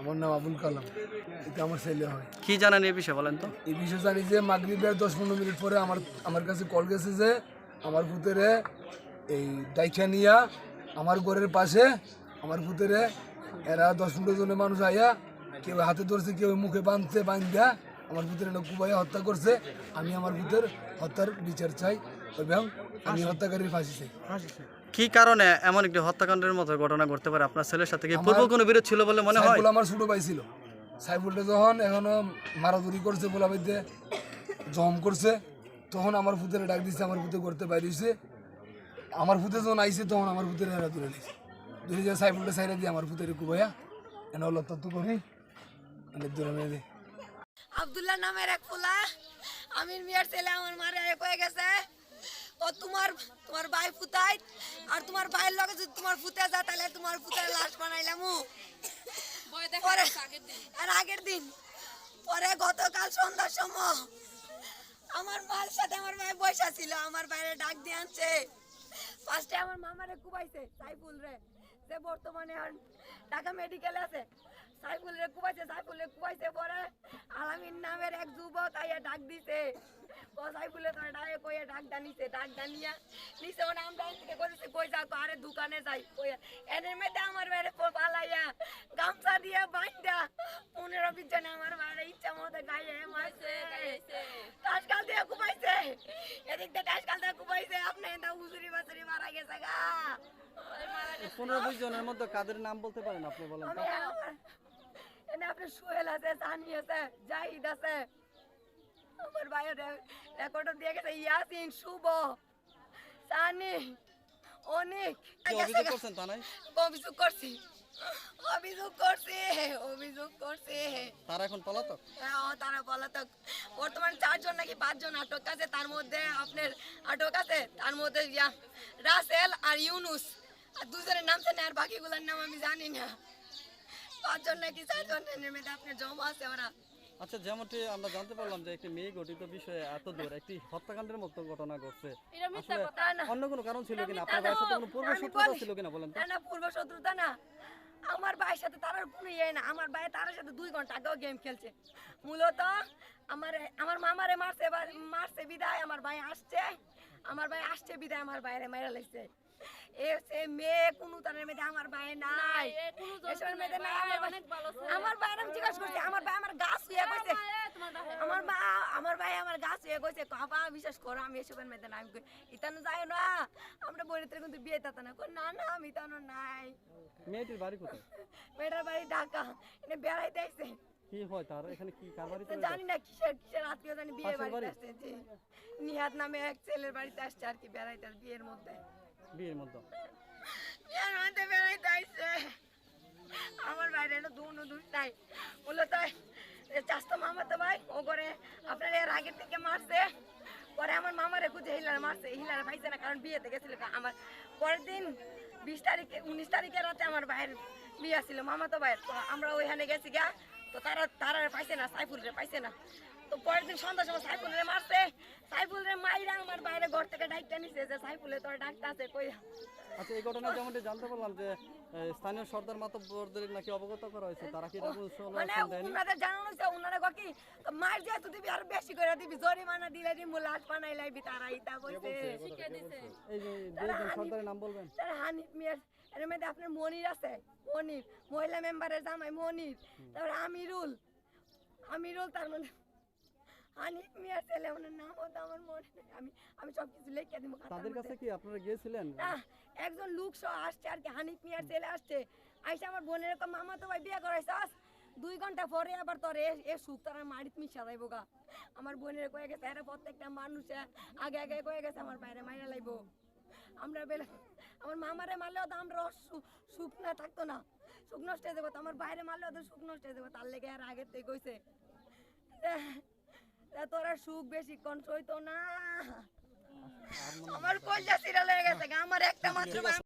আমার নাম আবুল কালাম। এটা আমার ছেলে হয়। কি জানেন এই বিষয়ে বলেন তো? এই বিষয়ে জানি যে মাগরিবের দশ পনেরো মিনিট পরে আমার আমার কাছে কল গেছে যে আমার ভূতেরে এই ডাইখা নিয়া আমার ঘরের পাশে আমার ভূতেরে এরা দশ পনেরো জনের মানুষ আইয়া কেউ হাতে ধরছে কেউ মুখে বাঁধতে বাঁধা আমার ভূতের একটা কুবাইয়া হত্যা করছে। আমি আমার ভূতের হত্যার বিচার চাই এবং আমি হত্যাকারীর ফাঁসি চাই। কি কারণে এমন একটি হত্যাকাণ্ডের মতো ঘটনা ঘটতে পারে? আপনার ছেলের সাথে কি পূর্ব কোনো বিরোধ ছিল বলে মনে হয়? সাইফুল আমার ছোট ভাই ছিল। সাইফুলটা যখন এখনও মারাধরি করছে বলা বাইতে জম করছে তখন আমার ভূতের ডাক দিচ্ছে আমার ভূতে করতে বাইরেছে আমার ভূতে যখন আইছে তখন আমার ভূতের এরা দূরে নিয়েছে দূরে যে সাইফুলটা সাইডে দিয়ে আমার ভূতের কুবাইয়া এনে হলো তত্ত্ব করি এনে দূরে মেয়ে দে। আব্দুল্লাহ নামের এক পোলা আমির মিয়ার ছেলে আমার মারে এক হয়ে গেছে। ও তোমার তোমার ভাই ফুতাই আর তোমার ভাইয়ের লগে যদি তোমার ফুতে যা তাহলে তোমার ফুতের লাশ বানাইলাম পরে আর আগের দিন। পরে গতকাল সন্ধ্যার সময় আমার মার সাথে আমার ভাই বসা ছিল আমার বাইরে ডাক দিয়ে আনছে। ফার্স্টে আমার মামারে কুবাইছে সাইফুল রে যে বর্তমানে ঢাকা মেডিকেল আছে। সাইফুল রে কুবাইছে সাইফুল রে কুবাইছে পরে আলামিন নামের এক যুবক আইয়া ডাক দিছে। ও সাইফুলে তোর ডাকে কইয়া ডাক দানিছে ডাক দানিয়া নিছে মানে আমরা থেকে কইছে কই যা আরে দোকানে যাই। কইয়া এনের মধ্যে আমার বাইরে পালাইয়া গামছা দিয়ে বাইন্দা পনেরো বিশ জন আমার বাইরে ইচ্ছা মতো গায়ে মারছে। টাসকাল দিয়ে কুপাইছে। এদিক দিয়ে টাসকাল দিয়ে কুপাইছে। আপনি এটা উজুরি বাসুরি মারা গেছে গা। পনেরো বিশ জনের মধ্যে কাদের নাম বলতে পারেন আপনি বলেন? তো আপনার সোহেল আছে সানি আছে জাহিদ আছে। আমার ভাইয়ের রেকর্ড দিয়ে গেছে ইয়াসিন শুভ। সানি অনেক। অভিযোগ করছেন থানায়? অভিযোগ করছি। অভিযোগ করছি অভিযোগ করছি। তারা এখন পলাতক? হ্যাঁ, তারা পলাতক। বর্তমান চারজন নাকি পাঁচজন আটক আছে তার মধ্যে আপনার আটক আছে তার মধ্যে রাসেল আর ইউনুস। আর দুজনের নাম জানি আর বাকিগুলোর নাম আমি জানি না। পাঁচজন নাকি চারজন মধ্যে আপনার জমা আছে ওরা। আচ্ছা যেমনটি আমরা জানতে পারলাম যে একটি মেয়ে গঠিত বিষয়ে এত দূর একটি হত্যাকাণ্ডের মতো ঘটনা ঘটছে। আসলে কথা না। অন্য কোনো কারণ ছিল কিনা? আপনার ভাইয়ের সাথে কোনো পূর্ব শত্রুতা ছিল কিনা বলেন তো? না না পূর্ব শত্রুতা না। আমার ভাইয়ের সাথে তার আর কোনো ইয়ে না। আমার ভাই তার সাথে দুই ঘণ্টা আগেও গেম খেলছে। মূলত আমার আমার মামারে মারছে মারছে বিদায় আমার ভাই আসছে। আমার ভাই আসছে বিদায় আমার বাইরে মাইরা লাগছে এ সে মেয়ে কোনো তারের মেয়েদের আমার ভাই নাই। আমার ভাই আমার ভাই আমি জিজ্ঞাসা করছি। আমার ভাই আমার গাছ হয়ে কইছে আমার মা আমার ভাই হয়ে কইছে কাপা বিশ্বাস করো আমি এসবের মেয়েদের আমি কই, ইতানো যায় না। আমরা বইতে কিন্তু বিয়ে তাতা না। কই, না না আমি ইতানো নাই। মেয়েটির বাড়ি কোথায়? মেয়েটার বাড়ি ঢাকা। এনে বেড়াইতে আইছে। কি হয় তার? এখানে কি কার বাড়িতে জানি না কিসের কিসের আত্মীয় জানি বিয়ে বাড়িতে আসছে জি। নিহাত নামে এক ছেলের বাড়িতে আসছে আর কি বেড়াইতে বিয়ের মধ্যে। বিয়ের মধ্যে? বিয়ের মধ্যে বেড়াইতে আইছে। আমার বাইরে দুনো দুই নাই মূলত চাস্তো মামা তো ভাই ও করে আগের থেকে মারছে। পরে আমার মামারে খুঁজে হিলার মারছে। হিলার পাইছে না, কারণ বিয়েতে গেছিল আমার। পরের দিন বিশ তারিখে, উনিশ তারিখে রাতে আমার ভাইয়ের বিয়ে ছিল মামা তো ভাইয়ের। তো আমরা ওইখানে গেছি গা। তো তারা তারা পাইছে না সাইফুল রে পাইছে না। তো পরের দিন সন্ধ্যার সময় সাইফুল রে মারছে সাইফুল রে মাইরা আমার বাইরে ঘর থেকে ডাইকটা নিছে যে সাইফুলে তোর ডাকটা আছে কই আচ্ছা এই ঘটনা যেমনটি জানতে পারলাম যে স্থানীয় সর্দার মাতব্বরদের নাকি অবগত করা হয়েছে তারা কি এটা মানে উনাদের জানানো হয়েছে উনারা কয় কি মার যা তুই দিবি আর বেশি করে দিবি জরিমানা দিলে দিমু লাশ বানাই লাইবি তারা ইতা কইছে এই যে দুইজন সর্দারের নাম বলবেন। তার হানিফ মিয়ার এর মধ্যে আপনার মনির আছে মনির মহিলা মেম্বারের জামাই মনির তারপর আমিরুল আমিরুল তার মধ্যে হানিফ মিয়ার ছেলে ওনার নাম হতো আমার মনে নেই। আমি আমি সব কিছু লিখে দিব তাদের কাছে কি আপনারা গিয়েছিলেন? না একজন লোক সহ আসছে আর কি হানিফ মিয়ার ছেলে আসছে। আইসা আমার বোনের এরকম মামা তো ভাই বিয়ে করাইছাস? দুই ঘণ্টা পরে আবার তোর এ সুখ তারা মারিত মিশা যাইব গা। আমার বোনের কয়ে গেছে এরা প্রত্যেকটা মানুষ আগে আগে কয়ে গেছে আমার বাইরে মাইরা লাইব। আমরা বেলা আমার মামারে মারলেও তো আমরা সুখ না থাকতো না। সুখ নষ্ট হয়ে যাব তো আমার বাইরে মারলেও তো সুখ নষ্ট হয়ে যাব তার লেগে আর আগের থেকে কইছে। তোরা সুখ বেশিক্ষণ সইতো না। আমার কলজা সিরা লেগে গেছে আমার একটা মাত্র